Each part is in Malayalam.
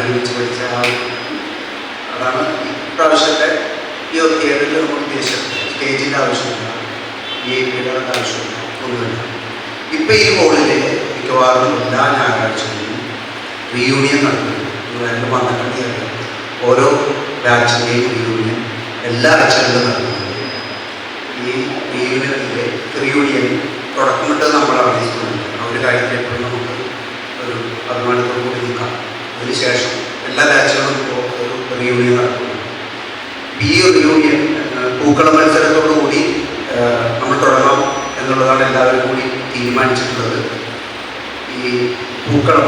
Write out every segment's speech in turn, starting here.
ഒരുമിച്ച് പഠിച്ച ആ അതാണ് ഇപ്രാവശ്യത്തെ ഈ ഒരു തിയേറ്ററിൽ നമ്മൾ ഉദ്ദേശിച്ചത്. സ്റ്റേജിന്റെ ആവശ്യമില്ല. ഈ പിയുടെ ആവശ്യമില്ല. ഒന്നുമില്ല ഇപ്പം ഈ ഹോളിൽ മിക്കവാറും എല്ലാ ഞായറാഴ്ചകളിലും റീയൂണിയൻ നടക്കുന്നു രണ്ട് പന്ത്രണ്ട് തീയതി ഓരോ ബാച്ചിന്റെയും റീയൂണിയൻ എല്ലാ ആഴ്ചകളിലും നടക്കുന്നുണ്ട് ഈ റീയൂണിയനിലെ റീയൂണിയൻ തുടക്കമിട്ട് നമ്മൾ അറിയിക്കുന്നുണ്ട് ആ ഒരു കാര്യത്തിൽ എപ്പോഴും നമുക്ക് ഒരു അഭിമാനത്തോടു കൂടി നിൽക്കാം അതിനുശേഷം എല്ലാ ബാച്ചുകളും ഇപ്പോൾ ഒരു റീയൂണിയൻ നടക്കുന്നു ഈ റീയൂണിയൻ പൂക്കള മത്സരത്തോടു കൂടി ഏഹ്, നമ്മൾ തുടങ്ങാം എന്നുള്ളതാണ് എല്ലാവരും കൂടി തീരുമാനിച്ചിട്ടുള്ളത് ഈ പൂക്കളം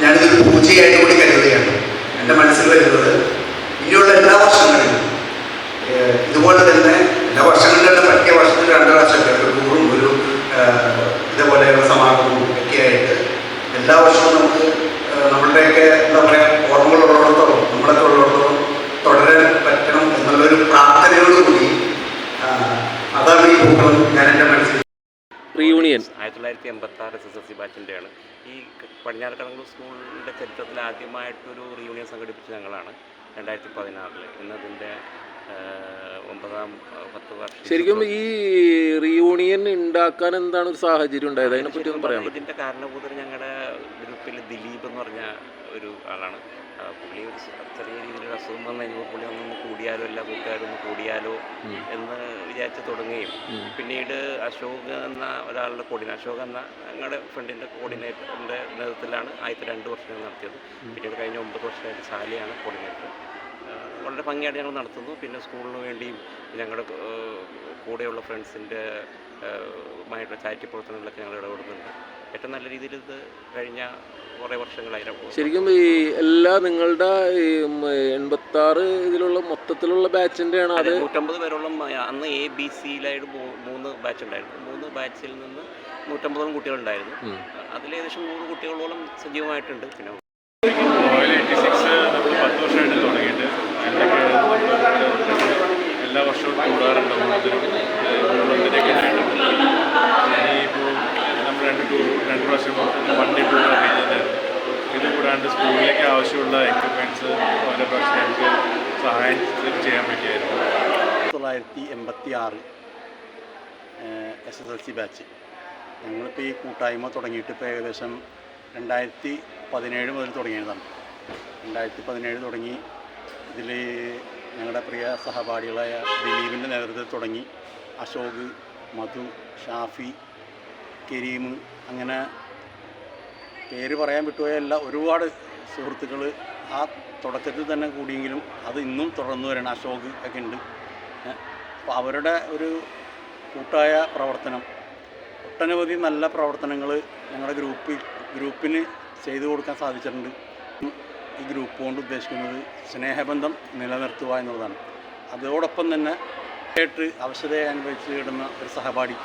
ഞാനിതൊരു പൂജയായിട്ട് കൂടി കരുതുകയാണ്. എന്റെ മനസ്സിൽ വരുന്നത് ഇനിയുള്ള എല്ലാ വർഷങ്ങളിലും ഇതുപോലെ തന്നെ എല്ലാ വർഷങ്ങളിലും പറ്റിയ വർഷത്തിൽ രണ്ട് പ്രാവശ്യമൊക്കെ ഒരു ടൂറും ഒരു ഇതേപോലെയുള്ള സമാഗമവും ഒക്കെ ആയിട്ട് എല്ലാ വർഷവും നമുക്ക് നമ്മളുടെയൊക്കെ എന്താ പറയുക ഓർമ്മകളുള്ളിടത്തോളം നമ്മളൊക്കെ ഉള്ളിടത്തോളം തുടരാൻ പറ്റണം എന്നുള്ളൊരു പ്രാർത്ഥനയോടുകൂടി അതാണ് ഈ പൂക്കളം ഞാൻ എന്റെ റീയൂണിയൻ ആയിരത്തി തൊള്ളായിരത്തി എൺപത്തി ആറ് എസ് എസ് എൽ സി ബാച്ചിന്റെയാണ് ഈ പടിഞ്ഞാറക്കടങ്ങൾ സ്കൂളിന്റെ ചരിത്രത്തിൽ ആദ്യമായിട്ടൊരു റീയൂണിയൻ സംഘടിപ്പിച്ച ഞങ്ങളാണ് രണ്ടായിരത്തി പതിനാറിൽ ഇന്നതിന്റെ ഒമ്പതാം പത്ത് വർഷം ശരിക്കും ഈ റീയൂണിയൻ ഉണ്ടാക്കാൻ എന്താണ് ഒരു സാഹചര്യം ഉണ്ടായത്? അതിനെ പറ്റി ഒന്ന് പറയാൻ ഇതിന്റെ ഇതിന്റെ കാരണഭൂതർ ഞങ്ങളുടെ ഗ്രൂപ്പിൽ ദിലീപ് എന്ന് പറഞ്ഞ ഒരു ആളാണ്. പുള്ളി ഒരു ചെറിയ രീതിയിലൊരു അസുഖം വന്നു കഴിഞ്ഞപ്പോൾ പുള്ളി ഒന്നൊന്ന് കൂടിയാലോ എല്ലാ കൂട്ടുകാരും ഒന്ന് കൂടിയാലോ എന്ന് വിചാരിച്ച് തുടങ്ങുകയും. പിന്നീട് അശോക് എന്ന ഒരാളുടെ കോർഡിനേറ്റർ അശോക് എന്ന ഞങ്ങളുടെ ഫ്രണ്ടിന്റെ കോർഡിനേറ്ററിന്റെ നേതൃത്വത്തിലാണ് ആദ്യത്തെ രണ്ട് വർഷം നടത്തിയത്. പിന്നീട് കഴിഞ്ഞ ഒമ്പത് വർഷമായിട്ട് സാലിയാണ് കോർഡിനേറ്റർ വളരെ ഭംഗിയായിട്ട് ഞങ്ങൾ നടത്തുന്നു. പിന്നെ സ്കൂളിന് വേണ്ടിയും ഞങ്ങളുടെ കൂടെയുള്ള ഫ്രണ്ട്സിന്റെ മായിട്ടുള്ള ചാരിറ്റി പ്രവർത്തനങ്ങളിലൊക്കെ ഞങ്ങൾ ഇടപെടുന്നുണ്ട്. ഏറ്റവും നല്ല രീതിയിൽ ഇത് കഴിഞ്ഞ കുറേ വർഷങ്ങളായി. ശരിക്കും ഈ എല്ലാ നിങ്ങളുടെ എൺപത്തി ആറ് ഇതിലുള്ള മൊത്തത്തിലുള്ള ബാച്ചിന്റെ ആണ് അത്? നൂറ്റമ്പത് പേരോളം അന്ന് എ ബി സിയിലായിട്ട് മൂന്ന് ബാച്ച് ഉണ്ടായിരുന്നു മൂന്ന് ബാച്ചിൽ നിന്ന് നൂറ്റമ്പതോളം കുട്ടികളുണ്ടായിരുന്നു. അതിൽ ഏകദേശം നൂറ് കുട്ടികളോളം സജീവമായിട്ടുണ്ട്. പിന്നെ റോയൽ എയ്റ്റി സിക്സ് നമ്മൾ പത്ത് വർഷമായിട്ട് തുടങ്ങിയിട്ട് എല്ലാ വർഷവും കൂടാറുണ്ട്. മൂന്നിനും മൂന്നിന്റെയൊക്കെ ആയിട്ടുണ്ട് ഇനിയിപ്പോൾ നമ്മൾ രണ്ട് ടൂർ രണ്ട് പ്രാവശ്യം വണ്ടി ടൂർ അറിയിച്ചിട്ടുണ്ടായിരുന്നു ഇത് കൂടാണ്ട് സ്കൂളിലേക്ക് ആവശ്യമുള്ള എക്യുപ്മെന്റ്സ് ഓരോ പ്രാവശ്യം ഞങ്ങൾക്ക് സഹായം ചെയ്യാൻ പറ്റിയായിരുന്നു. തൊള്ളായിരത്തി എൺപത്തി ആറ് S S L C batch ഞങ്ങളിപ്പോൾ ഈ കൂട്ടായ്മ തുടങ്ങിയിട്ട് ഇപ്പോൾ ഏകദേശം രണ്ടായിരത്തി പതിനേഴ് മുതൽ തുടങ്ങിയതാണ്. രണ്ടായിരത്തി പതിനേഴ് തുടങ്ങി ഇതിൽ ഞങ്ങളുടെ പ്രിയ സഹപാഠികളായ ദിലീപിന്റെ നേതൃത്വത്തിൽ തുടങ്ങി. അശോക് മധു ഷാഫി കരീം അങ്ങനെ പേര് പറയാൻ വിട്ടുപോയ എല്ലാ ഒരുപാട് സുഹൃത്തുക്കൾ ആ തുടക്കത്തിൽ തന്നെ കൂടിയെങ്കിലും അത് ഇന്നും തുടർന്നു വരണം. അശോക് ഒക്കെ ഉണ്ട് അപ്പോൾ അവരുടെ ഒരു കൂട്ടായ പ്രവർത്തനം ഒട്ടനവധി നല്ല പ്രവർത്തനങ്ങൾ ഞങ്ങളുടെ ഗ്രൂപ്പിൽ ഗ്രൂപ്പിന് ചെയ്തു കൊടുക്കാൻ സാധിച്ചിട്ടുണ്ട്. ഈ ഗ്രൂപ്പ് കൊണ്ട് ഉദ്ദേശിക്കുന്നത് സ്നേഹബന്ധം നിലനിർത്തുക എന്നുള്ളതാണ്. അതോടൊപ്പം തന്നെ കേട്ട് അവശതയെ അനുഭവിച്ച് കിടന്ന ഒരു സഹപാഠി.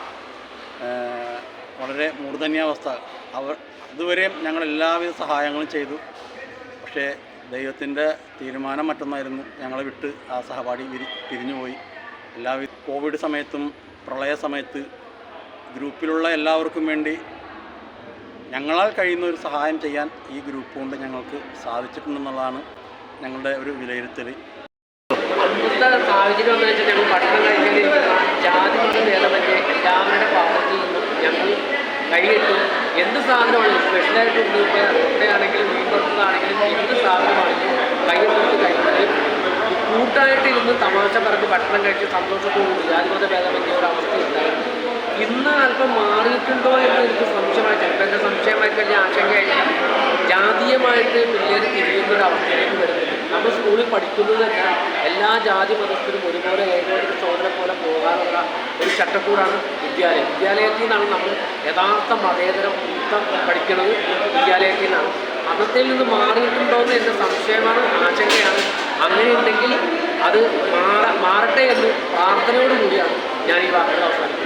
വളരെ മൂർധന്യാവസ്ഥ. അവർ അതുവരെയും ഞങ്ങൾ എല്ലാവിധ സഹായങ്ങളും ചെയ്തു. പക്ഷേ ദൈവത്തിന്റെ തീരുമാനം മറ്റൊന്നായിരുന്നു ഞങ്ങളെ വിട്ട് ആ സഹപാഠി വിരി പിരിഞ്ഞുപോയി. എല്ലാവിധ കോവിഡ് സമയത്തും പ്രളയ സമയത്ത് ഗ്രൂപ്പിലുള്ള എല്ലാവർക്കും വേണ്ടി ഞങ്ങളാൽ കഴിയുന്ന ഒരു സഹായം ചെയ്യാൻ ഈ ഗ്രൂപ്പ് കൊണ്ട് ഞങ്ങൾക്ക് സാധിച്ചിട്ടുണ്ടെന്നുള്ളതാണ് ഞങ്ങളുടെ ഒരു വിലയിരുത്തൽ. എന്ന് വെച്ചാൽ തമാശ പറഞ്ഞ് ഭക്ഷണം കഴിച്ച് സന്തോഷത്തോടുകൂടി ഒരു അവസ്ഥ ഉണ്ടായിരുന്നു ഇന്ന് അല്പം മാറിയിട്ടുണ്ടോ എന്ന് എനിക്ക് സംശയമായി ചിലപ്പോൾ എന്റെ സംശയമായി കഴിഞ്ഞാൽ ആശങ്കയായിരിക്കാം ജാതീയമായിട്ട് പിള്ളേർ തിരിയുന്ന ഒരു അവസ്ഥയിലേക്ക് വരുന്നത് നമ്മൾ സ്കൂളിൽ പഠിക്കുന്നത് തന്നെ എല്ലാ ജാതി മതസ്ഥരും ഒരുപോലെ ഏകോദര ചോദന പോലെ പോകാനുള്ള ഒരു ചട്ടക്കൂടാണ് വിദ്യാലയം. വിദ്യാലയത്തിൽ നിന്നാണ് നമ്മൾ യഥാർത്ഥ മതേതരം യുദ്ധം പഠിക്കുന്നത്. വിദ്യാലയത്തിൽ നിന്നാണ്. അന്നത്തിൽ നിന്ന് മാറിയിട്ടുണ്ടോ എന്ന് എന്റെ സംശയമാണ് ആശങ്കയാണ്. അങ്ങനെയുണ്ടെങ്കിൽ അത് മാറ മാറട്ടെ എന്ന് പ്രാർത്ഥനയോടുകൂടിയാണ് ഞാൻ ഈ വാക്കുകൾ അവസാനിക്കുന്നത്